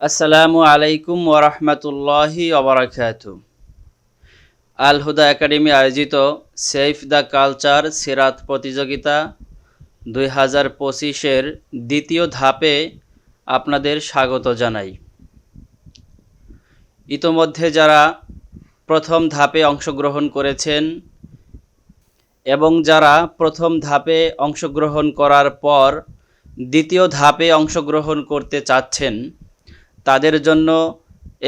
আসসালামু আলাইকুম ওরহমতুল্লাহি ওবরাকাত আল হুদা একাডেমি আয়োজিত সেফ দ্য কালচার সিরাত প্রতিযোগিতা দুই হাজার পঁচিশের দ্বিতীয় ধাপে আপনাদের স্বাগত জানাই। ইতোমধ্যে যারা প্রথম ধাপে অংশগ্রহণ করেছেন এবং যারা প্রথম ধাপে অংশগ্রহণ করার পর দ্বিতীয় ধাপে অংশগ্রহণ করতে চাচ্ছেন তাদের জন্য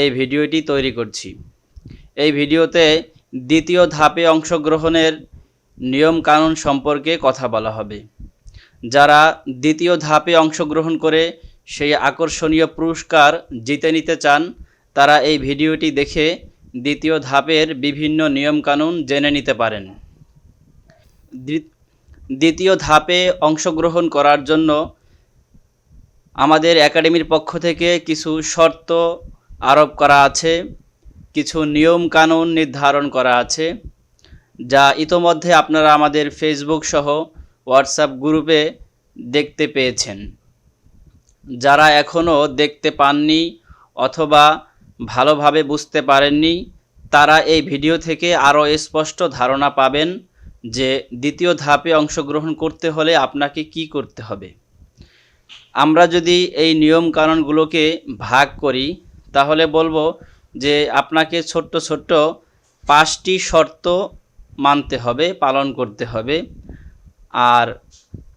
এই ভিডিওটি তৈরি করছি। এই ভিডিওতে দ্বিতীয় ধাপে অংশগ্রহণের নিয়ম কানুন সম্পর্কে কথা বলা হবে। যারা দ্বিতীয় ধাপে অংশগ্রহণ করে সেই আকর্ষণীয় পুরস্কার জিতে নিতে চান, তারা এই ভিডিওটি দেখে দ্বিতীয় ধাপের বিভিন্ন নিয়মকানুন জেনে নিতে পারেন। দ্বিতীয় ধাপে অংশগ্রহণ করার জন্য আমাদের একাডেমির পক্ষ থেকে কিছু শর্ত আরোপ করা আছে, কিছু নিয়ম কানুন নির্ধারণ করা আছে, যা ইতোমধ্যে আপনারা আমাদের ফেসবুক সহ হোয়াটসঅ্যাপ গ্রুপে দেখতে পেয়েছেন। যারা এখনও দেখতে পাননি অথবা ভালোভাবে বুঝতে পারেননি, তারা এই ভিডিও থেকে আরও স্পষ্ট ধারণা পাবেন যে দ্বিতীয় ধাপে অংশগ্রহণ করতে হলে আপনাকে কি করতে হবে। আমরা যদি এই নিয়ম কানুনগুলোকে ভাগ করি, তাহলে বলব যে আপনাকে ছোট্ট ছোট্ট পাঁচটি শর্ত মানতে হবে, পালন করতে হবে। আর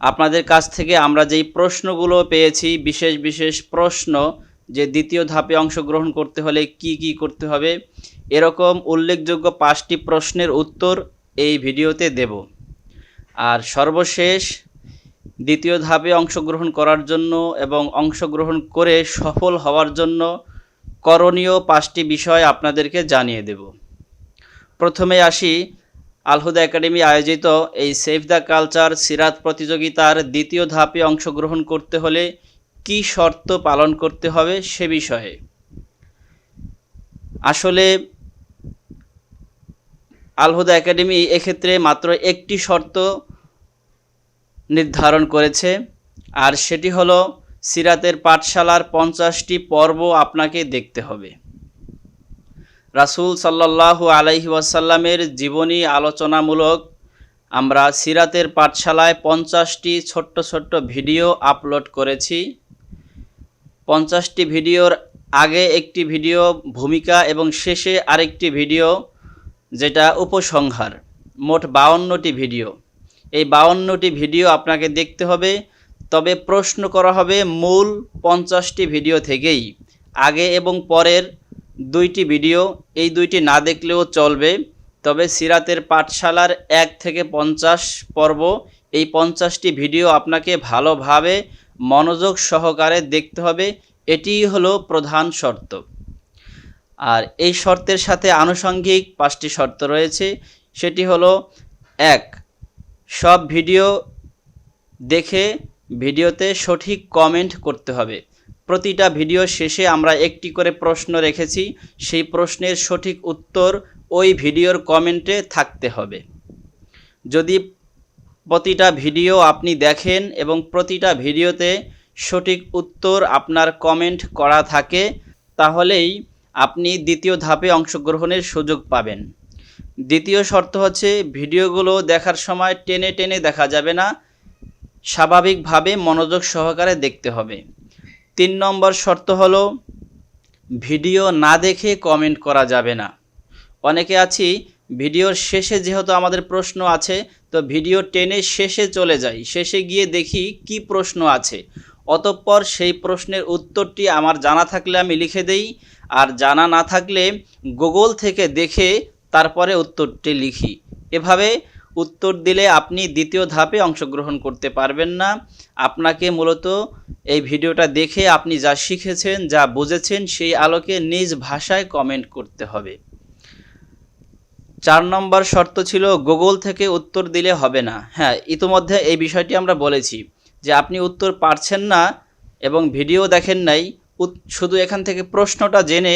আপনাদের কাছ থেকে আমরা যেই প্রশ্নগুলো পেয়েছি, বিশেষ বিশেষ প্রশ্ন, যে দ্বিতীয় ধাপে অংশগ্রহণ করতে হলে কি কি করতে হবে, এরকম উল্লেখযোগ্য পাঁচটি প্রশ্নের উত্তর এই ভিডিওতে দেব। আর সর্বশেষ দ্বিতীয় ধাপে অংশগ্রহণ করার জন্য এবং অংশগ্রহণ করে সফল হওয়ার জন্য করণীয় পাঁচটি বিষয় আপনাদেরকে জানিয়ে দেব। প্রথমে আসি আলহুদা একাডেমি আয়োজিত এই সেভ দ্য কালচার সিরাত প্রতিযোগিতার দ্বিতীয় ধাপে অংশগ্রহণ করতে হলে কি শর্ত পালন করতে হবে সে বিষয়ে। আসলে আলহুদা একাডেমি এক্ষেত্রে মাত্র একটি শর্ত নির্ধারণ করেছে। আর সেটি হলো, সিরাতের পাঠশালার পঞ্চাশটি পর্ব আপনাকে দেখতে হবে। রাসূল সাল্লাল্লাহু আলাইহি ওয়াসাল্লামের জীবনী আলোচনামূলক আমরা সিরাতের পাঠশালায় পঞ্চাশটি ছোট্ট ছোট্ট ভিডিও আপলোড করেছি। পঞ্চাশটি ভিডিওর আগে একটি ভিডিও ভূমিকা এবং শেষে আরেকটি ভিডিও, যেটা উপসংহার, মোট বাউন্নটি ভিডিও। এই বাউন্নটি ভিডিও আপনাকে দেখতে হবে। তবে প্রশ্ন করা হবে মূল পঞ্চাশটি ভিডিও থেকেই। আগে এবং পরের দুইটি ভিডিও, এই দুইটি না দেখলেও চলবে। তবে সিরাতের পাঠশালার এক থেকে পঞ্চাশ পর্ব, এই পঞ্চাশটি ভিডিও আপনাকে ভালোভাবে মনোযোগ সহকারে দেখতে হবে। এটিই হলো প্রধান শর্ত। আর এই শর্তের সাথে আনুষঙ্গিক পাঁচটি শর্ত রয়েছে। সেটি হলো, এক সব ভিডিও দেখে ভিডিওতে সঠিক কমেন্ট করতে হবে। প্রতিটা ভিডিও শেষে আমরা একটি করে প্রশ্ন রেখেছি। সেই প্রশ্নের সঠিক উত্তর ওই ভিডিওর কমেন্টে থাকতে হবে। যদি প্রতিটা ভিডিও আপনি দেখেন এবং প্রতিটা ভিডিওতে সঠিক উত্তর আপনার কমেন্ট করা থাকে, তাহলেই আপনি দ্বিতীয় ধাপে অংশগ্রহণের সুযোগ পাবেন। দ্বিতীয় শর্ত হচ্ছে ভিডিওগুলো দেখার সময় টেনে টেনে দেখা যাবে না। স্বাভাবিকভাবে মনোযোগ সহকারে দেখতে হবে। তিন নম্বর শর্ত হলো, ভিডিও না দেখে কমেন্ট করা যাবে না। অনেকে আছি, ভিডিওর শেষে যেহেতু আমাদের প্রশ্ন আছে, তো ভিডিও টেনে শেষে চলে যাই। শেষে গিয়ে দেখি কি প্রশ্ন আছে। অতঃপর সেই প্রশ্নের উত্তরটি আমার জানা থাকলে আমি লিখে দেই, আর জানা না থাকলে গুগল থেকে দেখে তারপরে উত্তরটি লিখি। এভাবে উত্তর দিলে আপনি দ্বিতীয় ধাপে অংশগ্রহণ করতে পারবেন না। আপনাকে মূলত এই ভিডিওটা দেখে আপনি যা শিখেছেন, যা বুঝেছেন, সেই আলোকে নিজ ভাষায় কমেন্ট করতে হবে। চার নম্বর শর্ত ছিল, গুগল থেকে উত্তর দিলে হবে না। হ্যাঁ ইতিমধ্যে এই বিষয়টি আমরা বলেছি যে আপনি উত্তর পারছেন না এবং ভিডিও দেখেন নাই শুধু এখান থেকে প্রশ্নটা জেনে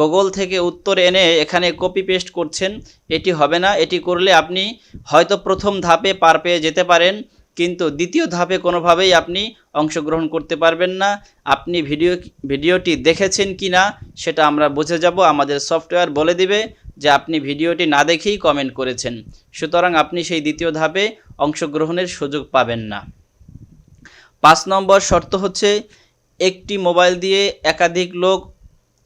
গুগল থেকে উত্তর এনে এখানে কপি পেস্ট করছেন, এটি হবে না। এটি করলে আপনি হয়তো প্রথম ধাপে পার পেয়ে যেতে পারেন, কিন্তু দ্বিতীয় ধাপে কোনোভাবেই আপনি অংশগ্রহণ করতে পারবেন না। আপনি ভিডিও, ভিডিওটি দেখেছেন কি না সেটা আমরা বুঝে যাব। আমাদের সফটওয়্যার বলে দিবে যে আপনি ভিডিওটি না দেখেই কমেন্ট করেছেন। সুতরাং আপনি সেই দ্বিতীয় ধাপে অংশগ্রহণের সুযোগ পাবেন না। পাঁচ নম্বর শর্ত হচ্ছে একটি মোবাইল দিয়ে একাধিক লোক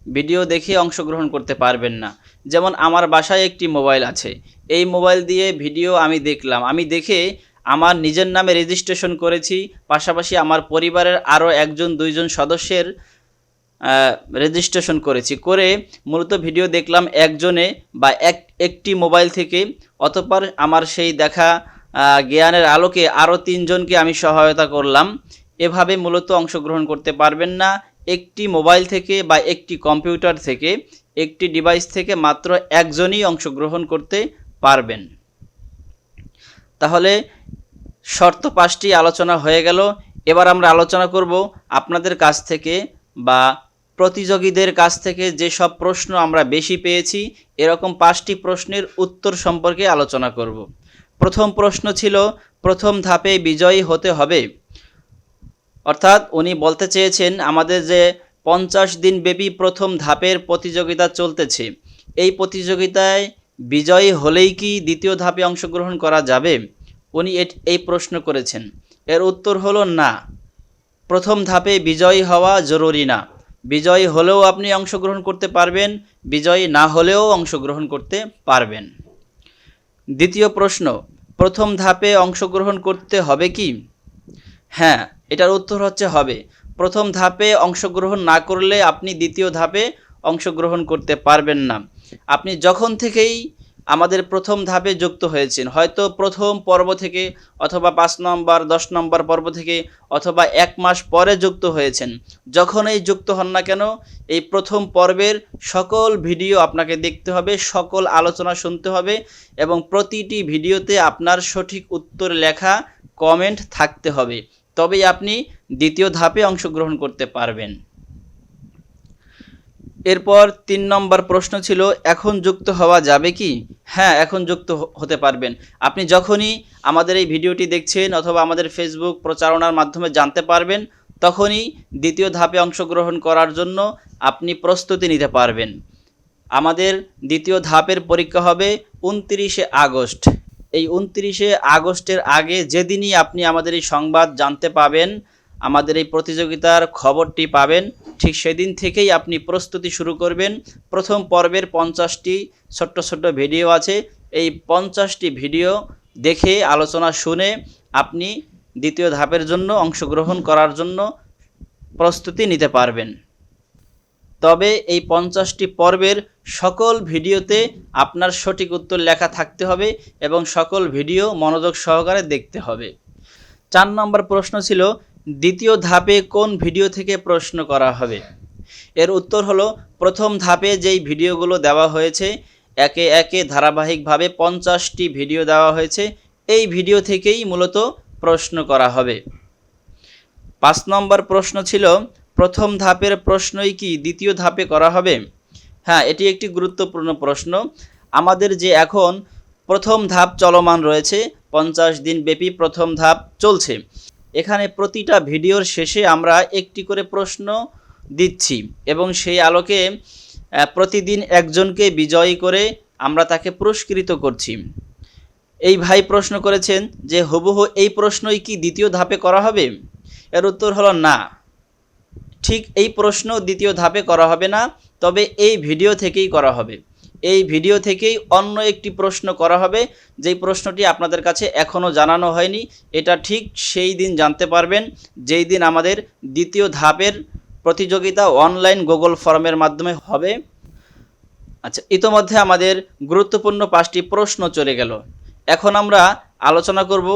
ভিডিও দেখে অংশগ্রহণ করতে পারবেন না। যেমন আমার বাসায় একটি মোবাইল আছে। এই মোবাইল দিয়ে ভিডিও আমি দেখলাম। আমি দেখে আমার নিজের নামে রেজিস্ট্রেশন করেছি। পাশাপাশি আমার পরিবারের আরও একজন, দুইজন সদস্যের রেজিস্ট্রেশন করেছি। করে মূলত ভিডিও দেখলাম একজনে বা এক, একটি মোবাইল থেকে। অতপর আমার সেই দেখা জ্ঞানের আলোকে আরও তিনজনকে আমি সহায়তা করলাম। এভাবে মূলত অংশগ্রহণ করতে পারবেন না। একটি মোবাইল থেকে বা একটি কম্পিউটার থেকে, একটি ডিভাইস থেকে মাত্র একজনই অংশগ্রহণ করতে পারবেন। তাহলে শর্ত পাঁচটি আলোচনা হয়ে গেল। এবার আমরা আলোচনা করব আপনাদের কাছ থেকে বা প্রতিযোগীদের কাছ থেকে যেসব প্রশ্ন আমরা বেশি পেয়েছি, এরকম পাঁচটি প্রশ্নের উত্তর সম্পর্কে আলোচনা করব। প্রথম প্রশ্ন ছিল, প্রথম ধাপে বিজয়ী হতে হবে। অর্থাৎ উনি বলতে চেয়েছেন, আমাদের যে পঞ্চাশ দিন ব্যাপী প্রথম ধাপের প্রতিযোগিতা চলতেছে, এই প্রতিযোগিতায় বিজয়ী হলেই কি দ্বিতীয় ধাপে অংশগ্রহণ করা যাবে? উনি এই প্রশ্ন করেছেন। এর উত্তর হলো না। প্রথম ধাপে বিজয়ী হওয়া জরুরি না। বিজয়ী হলেও আপনি অংশগ্রহণ করতে পারবেন, বিজয়ী না হলেও অংশগ্রহণ করতে পারবেন। দ্বিতীয় প্রশ্ন, প্রথম ধাপে অংশগ্রহণ করতে হবে কি? হ্যাঁ এটার উত্তর হচ্ছে হবে। প্রথম ধাপে অংশগ্রহণ না করলে আপনি দ্বিতীয় ধাপে অংশগ্রহণ করতে পারবেন না। আপনি যখন থেকেই আমাদের প্রথম ধাপে যুক্ত হয়েছেন, হয়তো প্রথম পর্ব থেকে অথবা পাঁচ নম্বর, দশ নম্বর পর্ব থেকে অথবা এক মাস পরে যুক্ত হয়েছেন যখনই যুক্ত হন না কেন, এই প্রথম পর্বের সকল ভিডিও আপনাকে দেখতে হবে, সকল আলোচনা শুনতে হবে এবং প্রতিটি ভিডিওতে আপনার সঠিক উত্তর লেখা, কমেন্ট থাকতে হবে। তবেই আপনি দ্বিতীয় ধাপে অংশগ্রহণ করতে পারবেন। এরপর তিন নম্বর প্রশ্ন ছিল, এখন যুক্ত হওয়া যাবে কি? হ্যাঁ এখন যুক্ত হতে পারবেন। আপনি যখনই আমাদের এই ভিডিওটি দেখছেন অথবা আমাদের ফেসবুক প্রচারণার মাধ্যমে জানতে পারবেন, তখনই দ্বিতীয় ধাপে অংশগ্রহণ করার জন্য আপনি প্রস্তুতি নিতে পারবেন। আমাদের দ্বিতীয় ধাপের পরীক্ষা হবে উনত্রিশে আগস্ট। এই উনত্রিশে আগস্টের আগে যেদিনই আপনি আমাদের এই সংবাদ জানতে পাবেন, আমাদের এই প্রতিযোগিতার খবরটি পাবেন, ঠিক সেদিন থেকেই আপনি প্রস্তুতি শুরু করবেন। প্রথম পর্বের পঞ্চাশটি ছোট্ট ছোট্ট ভিডিও আছে। এই পঞ্চাশটি ভিডিও দেখে, আলোচনা শুনে আপনি দ্বিতীয় ধাপের জন্য অংশগ্রহণ করার জন্য প্রস্তুতি নিতে পারবেন। তবে এই পঞ্চাশটি পর্বের সকল ভিডিওতে আপনার সঠিক উত্তর লেখা থাকতে হবে এবং সকল ভিডিও মনোযোগ সহকারে দেখতে হবে। চার নম্বর প্রশ্ন ছিল, দ্বিতীয় ধাপে কোন ভিডিও থেকে প্রশ্ন করা হবে? এর উত্তর হলো, প্রথম ধাপে যেই ভিডিওগুলো দেওয়া হয়েছে, একে একে ধারাবাহিকভাবে পঞ্চাশটি ভিডিও দেওয়া হয়েছে, এই ভিডিও থেকেই মূলত প্রশ্ন করা হবে। পাঁচ নম্বর প্রশ্ন ছিল প্রথম ধাপের প্রশ্নই কি দ্বিতীয় ধাপে করা হবে? হ্যাঁ এটি একটি গুরুত্বপূর্ণ প্রশ্ন। আমাদের যে এখন প্রথম ধাপ চলমান রয়েছে, পঞ্চাশ দিন ব্যাপী প্রথম ধাপ চলছে। এখানে প্রতিটা ভিডিওর শেষে আমরা একটি করে প্রশ্ন দিচ্ছি এবং সেই আলোকে প্রতিদিন একজনকে বিজয়ী করে আমরা তাকে পুরস্কৃত করছি। এই ভাই প্রশ্ন করেছেন যে, হুবহু এই প্রশ্নই কি দ্বিতীয় ধাপে করা হবে? এর উত্তর হলো না। ঠিক এই প্রশ্ন দ্বিতীয় ধাপে করা হবে না, তবে এই ভিডিও থেকেই করা হবে। এই ভিডিও থেকেই অন্য একটি প্রশ্ন করা হবে, যেই প্রশ্নটি আপনাদের কাছে এখনও জানানো হয়নি, এটা ঠিক সেই দিন জানতে পারবেন, যেই দিন আমাদের দ্বিতীয় ধাপের প্রতিযোগিতা অনলাইন গুগল ফর্মের মাধ্যমে হবে। আচ্ছা ইতোমধ্যে আমাদের গুরুত্বপূর্ণ পাঁচটি প্রশ্ন চলে গেল। এখন আমরা আলোচনা করব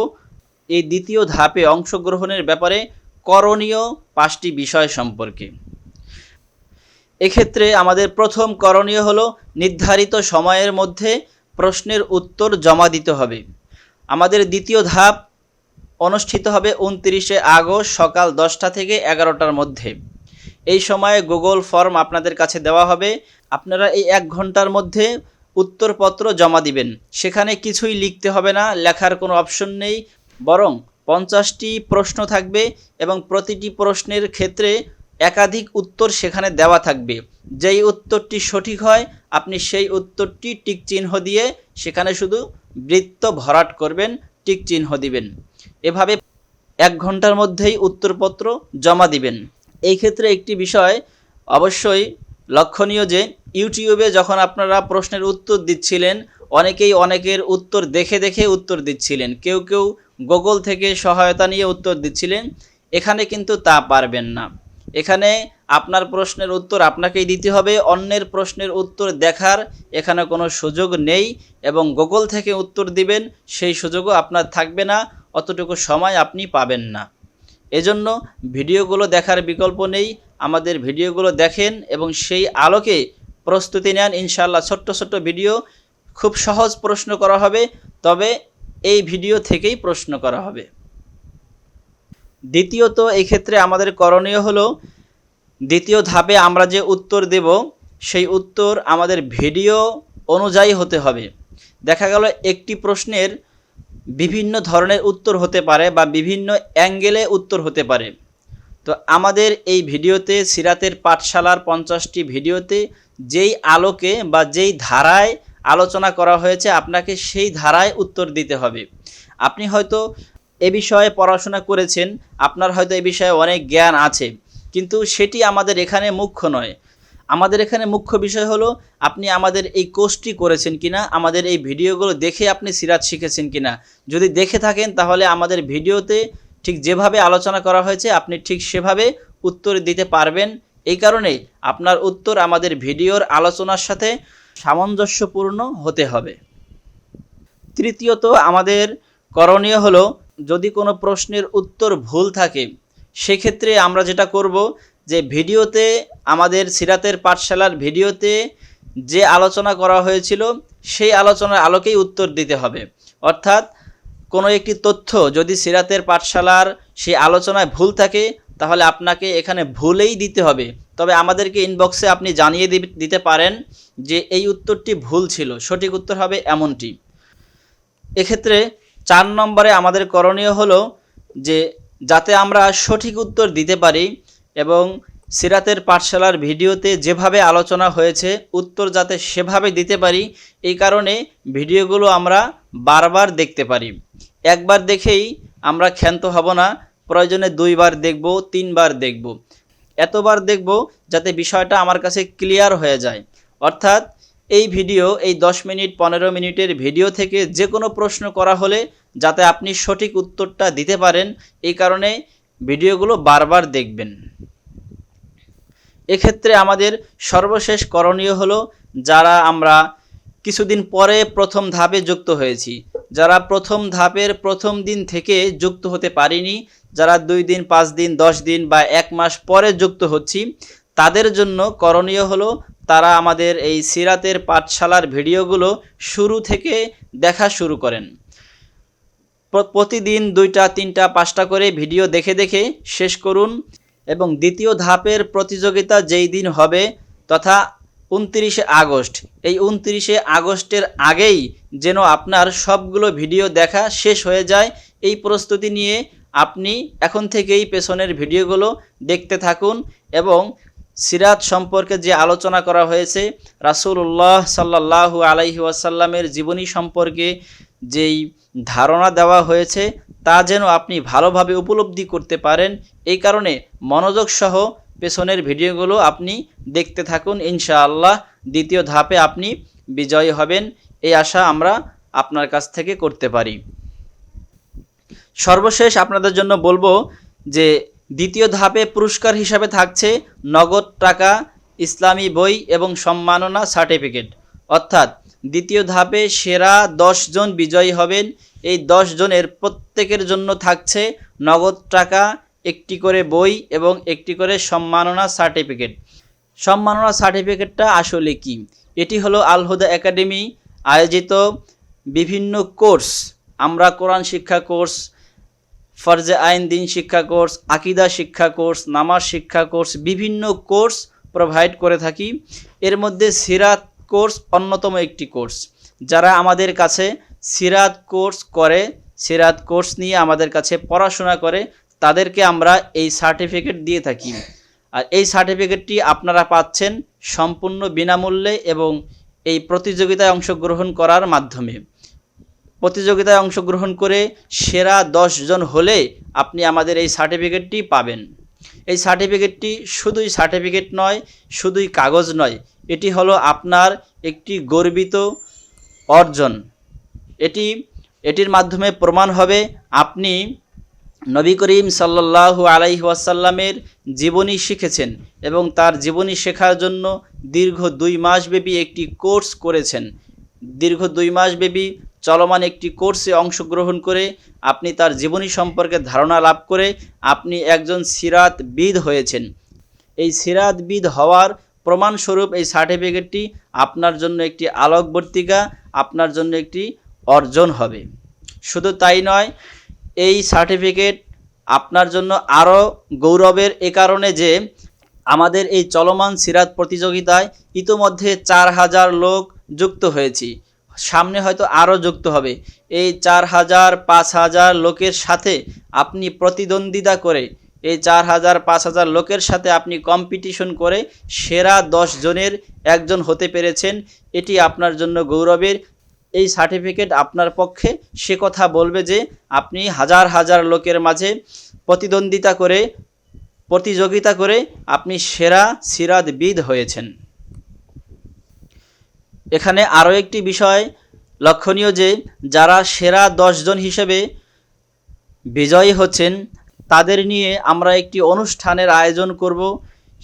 এই দ্বিতীয় ধাপে অংশগ্রহণের ব্যাপারে করণীয় পাঁচটি বিষয় সম্পর্কে। এক্ষেত্রে আমাদের প্রথম করণীয় হলো, নির্ধারিত সময়ের মধ্যে প্রশ্নের উত্তর জমা দিতে হবে। আমাদের দ্বিতীয় ধাপ অনুষ্ঠিত হবে উনত্রিশে আগস্ট সকাল দশটা থেকে এগারোটার মধ্যে। এই সময়ে গুগল ফর্ম আপনাদের কাছে দেওয়া হবে। আপনারা এই এক ঘণ্টার মধ্যে উত্তরপত্র জমা দিবেন। সেখানে কিছুই লিখতে হবে না, লেখার কোনো অপশন নেই। বরং পঞ্চাশটি প্রশ্ন থাকবে এবং প্রতিটি প্রশ্নের ক্ষেত্রে একাধিক উত্তর সেখানে দেওয়া থাকবে। যেই উত্তরটি সঠিক হয়, আপনি সেই উত্তরটি টিক চিহ্ন দিয়ে সেখানে শুধু বৃত্ত ভরাট করবেন, টিক চিহ্ন দিবেন। এভাবে এক ঘণ্টার মধ্যেই উত্তরপত্র জমা দিবেন। এই ক্ষেত্রে একটি বিষয় অবশ্যই লক্ষণীয় যে, ইউটিউবে যখন আপনারা প্রশ্নের উত্তর দিচ্ছিলেন, অনেকেই অনেকের উত্তর দেখে দেখে উত্তর দিচ্ছিলেন। কেউ কেউ গুগল থেকে সহায়তা নিয়ে উত্তর দিচ্ছিলেন, এখানে কিন্তু তা পারবেন না। এখানে আপনার প্রশ্নের উত্তর আপনাকেই দিতে হবে, অন্যের প্রশ্নের উত্তর দেখার এখানে কোনো সুযোগ নেই এবং গুগল থেকে উত্তর দিবেন, সেই সুযোগও আপনার থাকবে না, অতটুকু সময় আপনি পাবেন না। এজন্য ভিডিওগুলো দেখার বিকল্প নেই, আমাদের ভিডিওগুলো দেখেন এবং সেই আলোকে প্রস্তুতি নেন। ইনশাল্লাহ ছোট্ট ছোট্ট ভিডিও খুব সহজ প্রশ্ন করা হবে, তবে এই ভিডিও থেকেই প্রশ্ন করা হবে। দ্বিতীয়ত এই ক্ষেত্রে আমাদের করণীয় হলো, দ্বিতীয় ধাপে আমরা যে উত্তর দেব, সেই উত্তর আমাদের ভিডিও অনুযায়ী হতে হবে। দেখা গেল একটি প্রশ্নের বিভিন্ন ধরনের উত্তর হতে পারে বা বিভিন্ন অ্যাঙ্গেলে উত্তর হতে পারে। তো আমাদের এই ভিডিওতে, সিরাতের পাঠশালার পঞ্চাশটি ভিডিওতে যেই আলোকে বা যেই ধারায় আলোচনা করা হয়েছে, আপনাকে সেই ধারায় উত্তর দিতে হবে। আপনি হয়তো এ বিষয়ে পড়াশোনা করেছেন, আপনার হয়তো এ বিষয়ে অনেক জ্ঞান আছে, কিন্তু সেটি আমাদের এখানে মুখ্য নয়। আমাদের এখানে মুখ্য বিষয় হলো, আপনি আমাদের এই কোর্সটি করেছেন কিনা, আমাদের এই ভিডিওগুলো দেখে আপনি সিরাত শিখেছেন কিনা। যদি দেখে থাকেন, তাহলে আমাদের ভিডিওতে ঠিক যেভাবে আলোচনা করা হয়েছে, আপনি ঠিক সেভাবে উত্তর দিতে পারবেন। এই কারণে আপনার উত্তর আমাদের ভিডিওর আলোচনার সাথে সামঞ্জস্যপূর্ণ হতে হবে। তৃতীয়ত, আমাদের করণীয় হলো, যদি কোনো প্রশ্নের উত্তর ভুল থাকে, সেক্ষেত্রে আমরা যেটা করব যে ভিডিওতে, আমাদের সিরাতের পাঠশালার ভিডিওতে যে আলোচনা করা হয়েছিল, সেই আলোচনার আলোকেই উত্তর দিতে হবে। অর্থাৎ, কোনো একটি তথ্য যদি সিরাতের পাঠশালার সেই আলোচনায় ভুল থাকে তাহলে আপনাকে এখানে ভুলেই দিতে হবে। তবে আমাদেরকে ইনবক্সে আপনি জানিয়ে দিতে পারেন যে এই উত্তরটি ভুল ছিল। সঠিক উত্তর হবে এমনটি। এক্ষেত্রে চার নম্বরে আমাদের করণীয় হলো যে যাতে আমরা সঠিক উত্তর দিতে পারি এবং সিরাতের পাঠশালার ভিডিওতে যেভাবে আলোচনা হয়েছে, উত্তর যাতে সেভাবে দিতে পারি, এই কারণে ভিডিওগুলো আমরা বারবার দেখতে পারি। একবার দেখেই আমরা ক্ষান্ত হব না। প্রয়োজনে দুইবার দেখব, তিনবার দেখব। এতবার দেখব যাতে বিষয়টা আমার কাছে ক্লিয়ার হয়ে যায়। অর্থাৎ এই ভিডিও, এই দশ মিনিট, পনেরো মিনিটের ভিডিও থেকে যে কোনো প্রশ্ন করা হলে যাতে আপনি সঠিক উত্তরটা দিতে পারেন, এই কারণে ভিডিওগুলো বারবার দেখবেন। এক্ষেত্রে আমাদের সর্বশেষ করণীয় হলো যারা আমরা কিছুদিন পরে প্রথম ধাপে যুক্ত হয়েছি। যারা প্রথম ধাপের প্রথম দিন থেকে যুক্ত হতে পারিনি, যারা দুই দিন, পাঁচ দিন, দশ দিন বা এক মাস পরে যুক্ত হচ্ছি, তাদের জন্য করণীয় হলো তারা আমাদের এই সিরাতের পাঠশালার ভিডিওগুলো শুরু থেকে দেখা শুরু করেন। প্রতিদিন দুইটা, তিনটা, পাঁচটা করে ভিডিও দেখে দেখে শেষ করুন এবং দ্বিতীয় ধাপের প্রতিযোগিতা যেই দিন হবে তথা উনত্রিশে আগস্ট। এই উনত্রিশে আগস্টের আগেই যেন আপনার সবগুলো ভিডিও দেখা শেষ হয়ে যায়। এই প্রস্তুতি নিয়ে আপনি এখন থেকেই পেছনের ভিডিওগুলো দেখতে থাকুন এবং সিরাত সম্পর্কে যে আলোচনা করা হয়েছে, রাসূলুল্লাহ সাল্লাল্লাহু আলাইহি ওয়াসাল্লামের জীবনী সম্পর্কে যেই ধারণা দেওয়া হয়েছে, তা যেন আপনি ভালোভাবে উপলব্ধি করতে পারেন। এই কারণে মনোযোগ সহ পেছনের ভিডিওগুলো আপনি দেখতে থাকুন, ইনশাআল্লাহ। দ্বিতীয় ধাপে আপনি বিজয়ী হবেন, এই আশা আমরা আপনার কাছ থেকে করতে পারি। সর্বশেষ আপনাদের জন্য বলব যে, দ্বিতীয় ধাপে পুরস্কার হিসাবে থাকছে নগদ টাকা, ইসলামী বই এবং সম্মাননা সার্টিফিকেট। অর্থাৎ, দ্বিতীয় ধাপে সেরা জন বিজয়ী হবেন। এই জনের প্রত্যেকের জন্য থাকছে নগদ টাকা একটি করে বই এবং একটি করে সম্মাননা সার্টিফিকেট। সম্মাননা সার্টিফিকেটটা আসলে কি? এটি হলো আলহুদা একাডেমি আয়োজিত বিভিন্ন কোর্স। আমরা কোরআন শিক্ষা কোর্স, ফরজে আইন, দিন শিক্ষা কোর্স, আকিদা শিক্ষা কোর্স, নামাজ শিক্ষা কোর্স বিভিন্ন কোর্স প্রোভাইড করে থাকি। এর মধ্যে সিরাত কোর্স অন্যতম একটি কোর্স। যারা আমাদের কাছে সিরাত কোর্স করে, সিরাত কোর্স নিয়ে আমাদের কাছে পড়াশোনা করে তাদেরকে আমরা এই সার্টিফিকেট দিয়ে থাকি। আর এই সার্টিফিকেটটি আপনারা পাচ্ছেন সম্পূর্ণ বিনামূল্যে এবং এই প্রতিযোগিতায় অংশগ্রহণ করার মাধ্যমে। প্রতিযোগিতায় অংশগ্রহণ করে সেরা জন হলে আপনি আমাদের এই সার্টিফিকেটটি পাবেন। এই সার্টিফিকেটটি শুধুই সার্টিফিকেট নয়, শুধুই কাগজ নয়, এটি হলো আপনার একটি গর্বিত অর্জন। এটি, এটির মাধ্যমে প্রমাণ হবে আপনি নবী করিম সাল্লাল্লাহু আলাইহি ওয়াসাল্লামের জীবনী শিখেছেন এবং তার জীবনী শেখার জন্য দীর্ঘ দুই মাসব্যাপী একটি কোর্স করেছেন। দীর্ঘ দুই মাসব্যাপী চলমান একটি কোর্সে অংশগ্রহণ করে আপনি তার জীবনী সম্পর্কে ধারণা লাভ করে আপনি একজন সিরাতবিদ হয়েছেন। এই সিরাতবিদ হওয়ার প্রমাণস্বরূপ এই সার্টিফিকেটটি আপনার জন্য একটি আলোকবর্তিকা, আপনার জন্য একটি অর্জন হবে। শুধু তাই নয় এই সার্টিফিকেট আপনার জন্য আরও গৌরবের এ কারণে যে আমাদের এই চলমান সিরাত প্রতিযোগিতায় ইতোমধ্যে চার হাজার লোক যুক্ত হয়েছি। সামনে হয়তো আরও যুক্ত হবে। এই চার হাজার পাঁচ হাজার লোকের সাথে আপনি প্রতিদ্বন্দ্বিতা করে, এই চার হাজার পাঁচ হাজার লোকের সাথে আপনি কম্পিটিশন করে সেরা দশ জনের একজন হতে পেরেছেন। এটি আপনার জন্য গৌরবের এই সার্টিফিকেট আপনার পক্ষে। সে কথা বলবে যে, আপনি হাজার হাজার লোকের মাঝে প্রতিদ্বন্দ্বিতা করে, প্রতিযোগিতা করে আপনি সেরা সিরাতবিদ হয়েছেন। এখানে আরও একটি বিষয় লক্ষণীয় যে, যারা সেরা দশজন হিসেবে বিজয়ী হচ্ছেন, তাদের নিয়ে আমরা একটি অনুষ্ঠানের আয়োজন করব।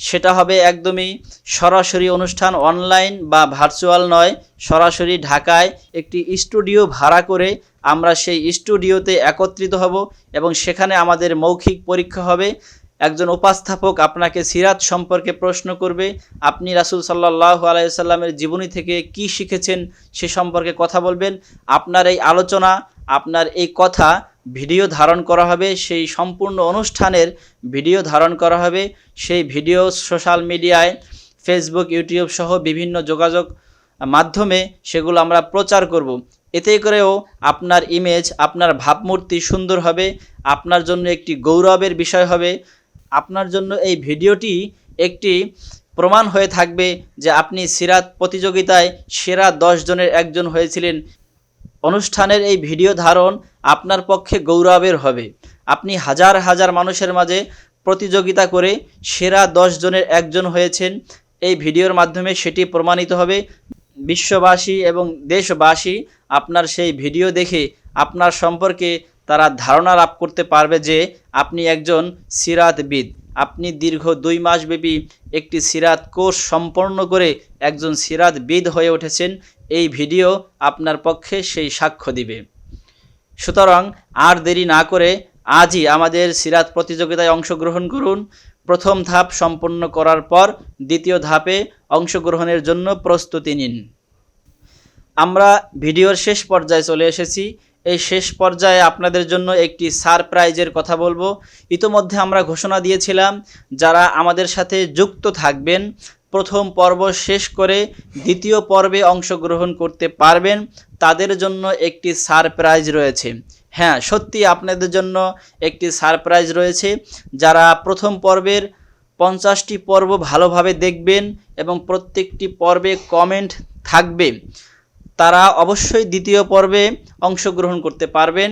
সেটা হবে একদমই সরাসরি অনুষ্ঠান অনলাইন বা ভার্চুয়াল নয়, সরাসরি ঢাকায় একটি স্টুডিও ভাড়া করে আমরা সেই স্টুডিওতে একত্রিত হব এবং সেখানে আমাদের মৌখিক পরীক্ষা হবে। একজন উপস্থাপক আপনাকে সিরাত সম্পর্কে প্রশ্ন করবে, আপনি রাসুল সাল্লাহ আলাইসাল্লামের জীবনী থেকে কি শিখেছেন সে সম্পর্কে কথা বলবেন। আপনার এই আলোচনা, আপনার এই কথা ভিডিও ধারণ করা হবে, সেই সম্পূর্ণ অনুষ্ঠানের ভিডিও ধারণ করা হবে। সেই ভিডিও সোশ্যাল মিডিয়ায়, ফেসবুক, ইউটিউব সহ বিভিন্ন যোগাযোগ মাধ্যমে সেগুলো আমরা প্রচার করব। এতে করেও আপনার ইমেজ আপনার ভাবমূর্তি সুন্দর হবে, আপনার জন্য একটি গৌরবের বিষয় হবে। আপনার জন্য এই ভিডিওটি একটি প্রমাণ হয়ে থাকবে যে আপনি সিরাত প্রতিযোগিতায় সেরা দশ জনের একজন হয়েছিলেন। অনুষ্ঠানের এই ভিডিও ধারণ আপনার পক্ষে গৌরবের হবে। আপনি হাজার হাজার মানুষের মাঝে প্রতিযোগিতা করে সেরা দশ জনের একজন হয়েছেন। এই ভিডিওর মাধ্যমে সেটি প্রমাণিত হবে। বিশ্ববাসী এবং দেশবাসী আপনার সেই ভিডিও দেখে আপনার সম্পর্কে তারা ধারণা লাভ করতে পারবে যে আপনি একজন সিরাতবিদ। আপনি দীর্ঘ দুই মাসব্যাপী একটি সিরাত কোর্স সম্পন্ন করে একজন সিরাতবিদ হয়ে উঠেছেন। এই ভিডিও আপনার পক্ষে সেই সাক্ষ্য দিবে। সুতরাং আর দেরি না করে আজই আমাদের সিরাত প্রতিযোগিতায় অংশগ্রহণ করুন। প্রথম ধাপ সম্পন্ন করার পর দ্বিতীয় ধাপে অংশগ্রহণের জন্য প্রস্তুতি নিন। আমরা ভিডিওর শেষ পর্যায়ে চলে এসেছি। এই শেষ পর্যায়ে আপনাদের জন্য একটি সারপ্রাইজের কথা বলব। ইতোমধ্যে আমরা ঘোষণা দিয়েছিলাম, যারা আমাদের সাথে যুক্ত থাকবেন প্রথম পর্ব শেষ করে দ্বিতীয় পর্বে অংশগ্রহণ করতে পারবেন। তাদের জন্য একটি সারপ্রাইজ রয়েছে। হ্যাঁ সত্যি আপনাদের জন্য একটি সারপ্রাইজ রয়েছে। যারা প্রথম পর্বের পঞ্চাশটি পর্ব ভালোভাবে দেখবেন এবং প্রত্যেকটি পর্বে কমেন্ট থাকবে, তারা অবশ্যই দ্বিতীয় পর্বে অংশগ্রহণ করতে পারবেন।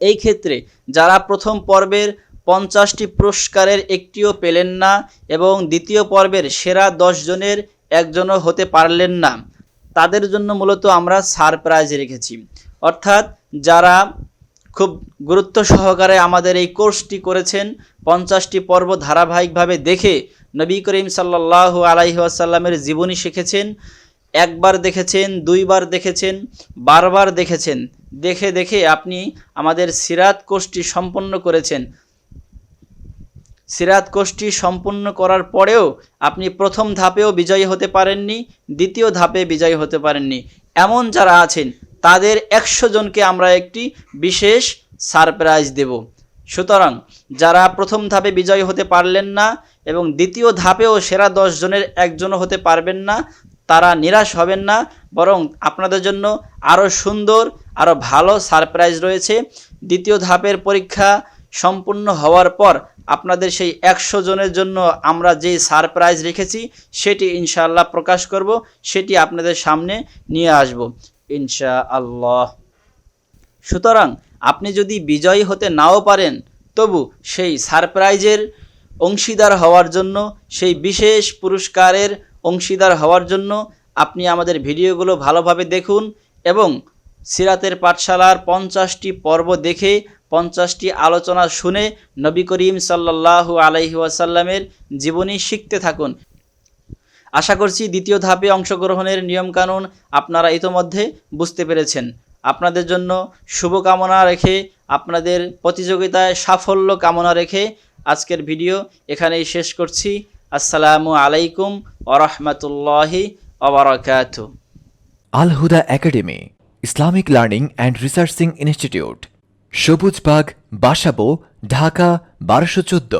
এই ক্ষেত্রে যারা প্রথম পর্বের পঞ্চাশটি পুরস্কারের একটিও পেলেন না এবং দ্বিতীয় পর্বের সেরা জনের একজনও হতে পারলেন না। তাদের জন্য মূলত আমরা সারপ্রাইজ রেখেছি। অর্থাৎ যারা খুব গুরুত্ব সহকারে আমাদের এই কোর্সটি করেছেন, পঞ্চাশটি পর্ব ধারাবাহিকভাবে দেখে নবী করিম সাল্লাহ আলাইহি আসাল্লামের জীবনী শিখেছেন, একবার দেখেছেন, দুইবার দেখেছেন, বারবার দেখেছেন। দেখে দেখে আপনি আমাদের সিরাত কোর্সটি সম্পন্ন করেছেন। সিরাত কোর্সটি সম্পূর্ণ করার পরেও আপনি প্রথম ধাপেও বিজয়ী হতে পারেননি, দ্বিতীয় ধাপে বিজয়ী হতে পারেননি। এমন যারা আছেন, তাদের একশো জনকে আমরা একটি বিশেষ সারপ্রাইজ দেব। সুতরাং যারা প্রথম ধাপে বিজয়ী হতে পারলেন না এবং দ্বিতীয় ধাপেও সেরা দশ জনের একজনও হতে পারবেন না, তারা নিরাশ হবেন না, বরং আপনাদের জন্য আরও সুন্দর, আরও ভালো সারপ্রাইজ রয়েছে। দ্বিতীয় ধাপের পরীক্ষা সম্পূর্ণ হওয়ার পর আপনাদের সেই একশো জনের জন্য আমরা যেই সারপ্রাইজ রেখেছি, সেটি ইনশাআল্লাহ প্রকাশ করব, সেটি আপনাদের সামনে নিয়ে আসব ইনশা আল্লাহ সুতরাং আপনি যদি বিজয়ী হতে নাও পারেন, তবু সেই সারপ্রাইজের অংশীদার হওয়ার জন্য, সেই বিশেষ পুরস্কারের অংশীদার হওয়ার জন্য আপনি আমাদের ভিডিওগুলো ভালোভাবে দেখুন এবং সিরাতের পাঠশালার পঞ্চাশটি পর্ব দেখে পঞ্চাশটি আলোচনা শুনে নবী করিম আলাইহি ওয়াসাল্লামের জীবনী শিখতে থাকুন। আশা করছি দ্বিতীয় ধাপে অংশগ্রহণের নিয়মকানুন আপনারা ইতোমধ্যে বুঝতে পেরেছেন। আপনাদের জন্য শুভকামনা রেখে, আপনাদের প্রতিযোগিতায় সাফল্য কামনা রেখে আজকের ভিডিও এখানেই শেষ করছি। আসসালামু আলাইকুম ওরহমতুল্লাহি ওবরাকাতু Al Huda academy, Islamic learning and researching institute Sabujbagh Basabo Dhaka বারোশো চোদ্দ।